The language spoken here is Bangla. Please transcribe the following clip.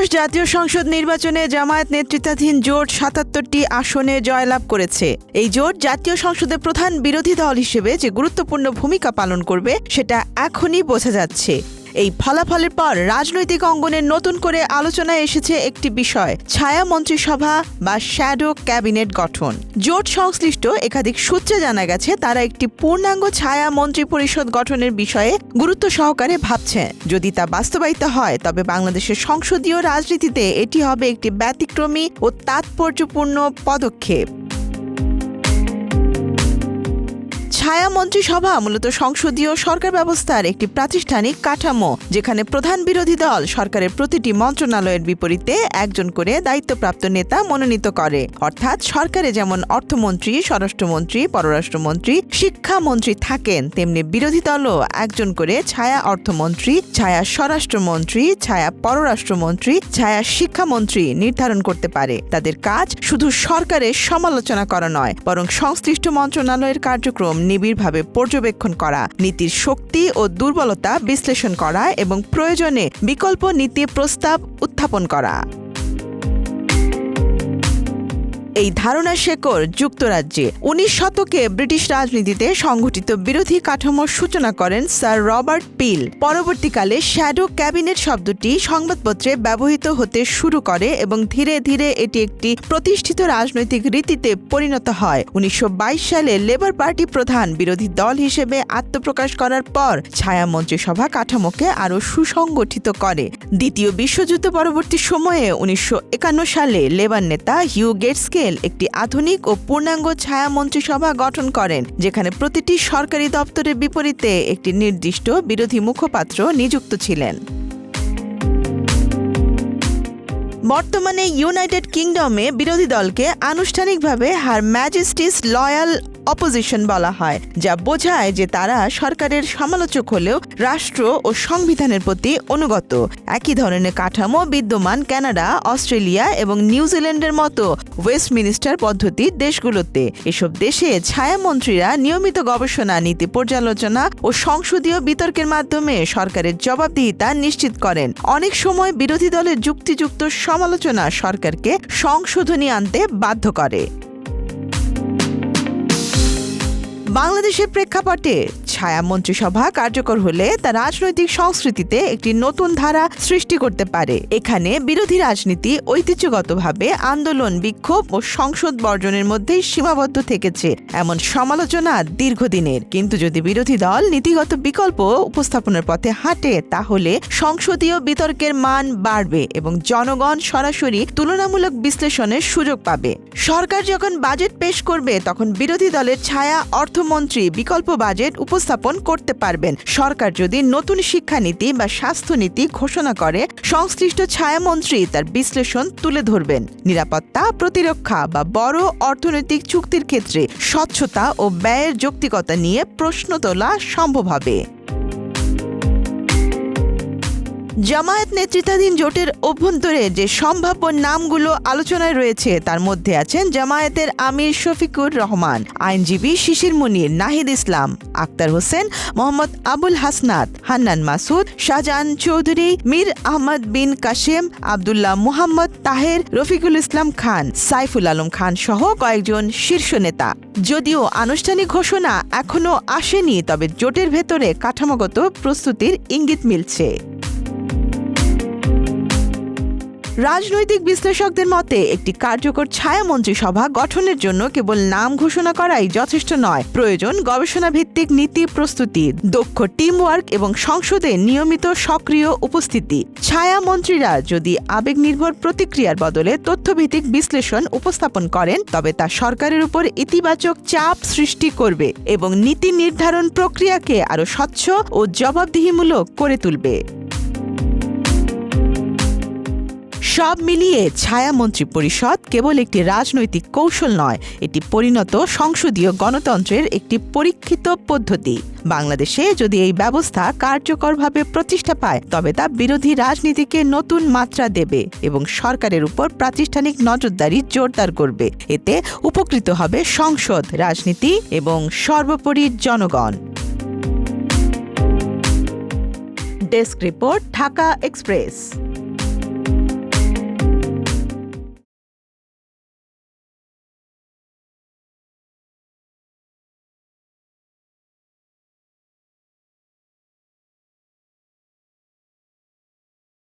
ত্রয়োদশ জাতীয় সংসদ নির্বাচনে জামায়াত নেতৃত্বাধীন জোট সাতাত্তরটি আসনে জয়লাভ করেছে। এই জোট জাতীয় সংসদে প্রধান বিরোধী দল হিসেবে যে গুরুত্বপূর্ণ ভূমিকা পালন করবে, সেটা এখনই বোঝা যাচ্ছে। এই ফলাফলের পর রাজনৈতিক অঙ্গনে নতুন করে আলোচনায় এসেছে একটি বিষয়, ছায়া মন্ত্রিসভা বা শ্যাডো ক্যাবিনেট গঠন। জোট সংশ্লিষ্ট একাধিক সূত্রে জানা গেছে, তারা একটি পূর্ণাঙ্গ ছায়া মন্ত্রী পরিষদ গঠনের বিষয়ে গুরুত্ব সহকারে ভাবছে। যদি তা বাস্তবায়িত হয়, তবে বাংলাদেশের সংসদীয় রাজনীতিতে এটি হবে একটি ব্যতিক্রমী ও তাৎপর্যপূর্ণ পদক্ষেপ। ছায়া মন্ত্রিসভা মূলত সংসদীয় সরকার ব্যবস্থার একটি প্রাতিষ্ঠানিক কাঠামো, যেখানে প্রধান বিরোধী দল সরকারের প্রতিটি মন্ত্রণালয়ের বিপরীতে একজন করে দায়িত্বপ্রাপ্ত নেতা মনোনীত করে। অর্থাৎ সরকারে যেমন অর্থমন্ত্রী, স্বরাষ্ট্রমন্ত্রী, পররাষ্ট্রমন্ত্রী, শিক্ষামন্ত্রী থাকেন, তেমনি বিরোধী দলও একজন করে ছায়া অর্থমন্ত্রী, ছায়া স্বরাষ্ট্রমন্ত্রী, ছায়া পররাষ্ট্রমন্ত্রী, ছায়া শিক্ষামন্ত্রী নির্ধারণ করতে পারে। তাদের কাজ শুধু সরকারের সমালোচনা করা নয়, বরং সংশ্লিষ্ট মন্ত্রণালয়ের কার্যক্রম নিবিড়ভাবে পর্যবেক্ষণ করা, নীতির শক্তি ও দুর্বলতা বিশ্লেষণ করা এবং প্রয়োজনে বিকল্প নীতি প্রস্তাব উত্থাপন করা। এই ধারণা শেকড় যুক্তরাজ্যে। উনিশ শতকে ব্রিটিশ রাজনীতিতে সংগঠিত বিরোধী কাঠামোর সূচনা করেন স্যার রবার্ট পিল। পরবর্তীকালে শ্যাডো ক্যাবিনেট শব্দটি সংবাদপত্রে ব্যবহৃত হতে শুরু করে এবং ধীরে ধীরে এটি একটি প্রতিষ্ঠিত রাজনৈতিক রীতিতে পরিণত হয়। উনিশশো বাইশ সালে লেবার পার্টি প্রধান বিরোধী দল হিসেবে আত্মপ্রকাশ করার পর ছায়া মন্ত্রিসভা কাঠামোকে আরও সুসংগঠিত করে। দ্বিতীয় বিশ্বযুদ্ধ পরবর্তী সময়ে উনিশশো একান্ন সালে লেবার নেতা হিউ গেটসকে মিশেল একটি আধুনিক ও পূর্ণাঙ্গ ছায়া মন্ত্রিসভা গঠন করেন, যেখানে প্রতিটি সরকারি দপ্তরের বিপরীতে একটি নির্দিষ্ট বিরোধী মুখপাত্র নিযুক্ত ছিলেন। বর্তমানে ইউনাইটেড কিংডমে বিরোধী দলকে আনুষ্ঠানিকভাবে হার ম্যাজেস্টিস লয়াল অপোজিশন বলা হয়, যা বোঝায় যে তারা সরকারের সমালোচক হলেও রাষ্ট্র ও সংবিধানের প্রতি অনুগত। একই ধরনের কাঠামো বিদ্যমান কানাডা অস্ট্রেলিয়া এবং নিউজিল্যান্ডের মতো ওয়েস্টমিনিস্টার পদ্ধতির দেশগুলোতে। এসব দেশে ছায়ামন্ত্রীরা নিয়মিত গবেষণা, নীতি পর্যালোচনা ও সংসদীয় বিতর্কের মাধ্যমে সরকারের জবাবদিহিতা নিশ্চিত করেন। অনেক সময় বিরোধী দলের যুক্তিযুক্ত সমালোচনা সরকারকে সংশোধনী আনতে বাধ্য করে। বাংলাদেশের প্রেক্ষাপটে ছায়া মন্ত্রিসভা কার্যকর হলে তা রাজনৈতিক সংস্কৃতিতে একটি নতুন ধারা সৃষ্টি করতে পারে। এখানে বিরোধী রাজনীতি ঐতিহ্যগতভাবে আন্দোলন, বিক্ষোভ ও সংসদ বর্জনের মধ্যেই সীমাবদ্ধ থেকেছে। এমন সমালোচনা দীর্ঘদিনের। কিন্তু যদি বিরোধী দল নীতিগত বিকল্প উপস্থাপনের পথে হাঁটে, তাহলে সংসদীয় বিতর্কের মান বাড়বে এবং জনগণ সরাসরি তুলনামূলক বিশ্লেষণের সুযোগ পাবে। সরকার যখন বাজেট পেশ করবে, তখন বিরোধী দলের ছায়া অর্থমন্ত্রী বিকল্প বাজেট উপস্থাপন উপস্থাপন করতে পারবেন। সরকার যদি নতুন শিক্ষানীতি বা স্বাস্থ্যনীতি ঘোষণা করে, সংশ্লিষ্ট ছায়ামন্ত্রী তার বিশ্লেষণ তুলে ধরবেন। নিরাপত্তা, প্রতিরক্ষা বা বড় অর্থনৈতিক চুক্তির ক্ষেত্রে স্বচ্ছতা ও ব্যয়ের যৌক্তিকতা নিয়ে প্রশ্ন তোলা সম্ভব হবে। জামায়াত নেতৃত্বাধীন জোটের অভ্যন্তরে যে সম্ভাব্য নামগুলো আলোচনায় রয়েছে, তার মধ্যে আছেন জামায়াতের আমির শফিকুর রহমান, আইনজীবী শিশির মুনির, নাহিদ ইসলাম, আক্তার হোসেন, মোহাম্মদ আবুল হাসনাত, হান্নান মাসুদ, শাহজাহান চৌধুরী, মীর আহমদ বিন কাশেম আবদুল্লাহ মুহাম্মদ তাহের, রফিকুল ইসলাম খান, সাইফুল আলম খান সহ কয়েকজন শীর্ষ নেতা। যদিও আনুষ্ঠানিক ঘোষণা এখনও আসেনি, তবে জোটের ভেতরে কাঠামোগত প্রস্তুতির ইঙ্গিত মিলছে। রাজনৈতিক বিশ্লেষকদের মতে, একটি কার্যকর ছায়া মন্ত্রিসভা গঠনের জন্য কেবল নাম ঘোষণা করাই যথেষ্ট নয়। প্রয়োজন গবেষণা ভিত্তিক নীতি প্রস্তুতি, দক্ষ টিম ওয়ার্ক এবং সংসদে নিয়মিত সক্রিয় উপস্থিতি। ছায়া মন্ত্রীরা যদি আবেগ নির্ভর প্রতিক্রিয়ার বদলে তথ্যভিত্তিক বিশ্লেষণ উপস্থাপন করেন, তবে তা সরকারের উপর ইতিবাচক চাপ সৃষ্টি করবে এবং নীতি নির্ধারণ প্রক্রিয়াকে আরও স্বচ্ছ ও জবাবদিহিমূলক করে তুলবে। সব মিলিয়ে ছায়ামন্ত্রী পরিষদ কেবল একটি রাজনৈতিক কৌশল নয়, এটি পরিণত সংসদীয় গণতন্ত্রের একটি পরীক্ষিত পদ্ধতি। বাংলাদেশে যদি এই ব্যবস্থা কার্যকরভাবে প্রতিষ্ঠা পায়, তবে তা বিরোধী রাজনীতিকে নতুন মাত্রা দেবে এবং সরকারের উপর প্রাতিষ্ঠানিক নজরদারি জোরদার করবে। এতে উপকৃত হবে সংসদ, রাজনীতি এবং সর্বোপরি জনগণ। Desk report, Dhaka express.